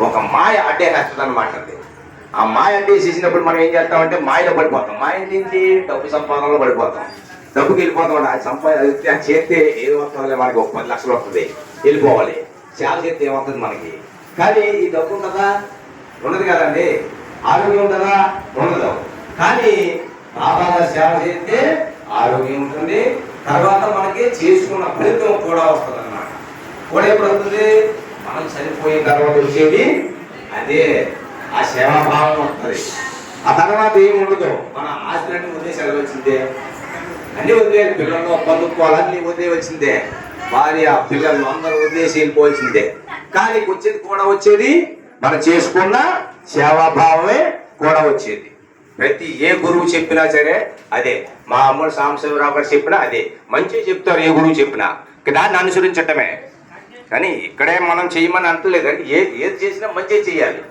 ఒక మాయ అడ్డేస్తుంది అనమాట అది. ఆ మాయ అడ్డేసేసినప్పుడు మనం ఏం చేస్తామంటే మాయలో పడిపోతాం. మాయ ఏంటి? డబ్బు సంపాదనలో పడిపోతాం. డబ్బుకి వెళ్ళిపోతాం అది సంపా అది చేస్తే ఏది వస్తుంది మనకి ఒక పది లక్షలు వస్తుంది. వెళ్ళిపోవాలి. చాలా చేస్తే ఏమవుతుంది మనకి? కానీ ఈ డబ్బు ఉంటుందా ఉండదు కదండి. ఆరోగ్యం ఉంటుందా ఉండదు కానీ బాబా సేవ చేస్తే ఆరోగ్యం ఉంటుంది. తర్వాత మనకి చేసుకున్న ఫలితం కూడా వస్తుంది అన్నమాట కూడా ఎప్పుడు వస్తుంది మనం చనిపోయిన తర్వాత వచ్చేది అదే ఆ సేవాభావం ఉంటుంది ఆ తర్వాత ఏం ఉండదు? మన ఆస్తులన్నీ సెలవు వచ్చిందే. అన్ని వదిలేదు పిల్లలు బంధుత్వాలు అన్ని వదిలే వచ్చిందే. భార్య పిల్లలు అందరూ వదిలేసి వెళ్ళిపోవాల్సిందే. కానీ వచ్చేది కూడా వచ్చేది మనం చేసుకున్న సేవాభావమే కూడా వచ్చేది. ప్రతి ఏ గురువు చెప్పినా సరే అదే. మా అమ్ముడు సాంబశివరావు గారు చెప్పినా అదే. మంచి చెప్తారు ఏ గురువు చెప్పినా. దాన్ని అనుసరించటమే. కానీ ఇక్కడే మనం చేయమని అంటలేదు. కానీ ఏది ఏది చేసినా మంచి చేయాలి.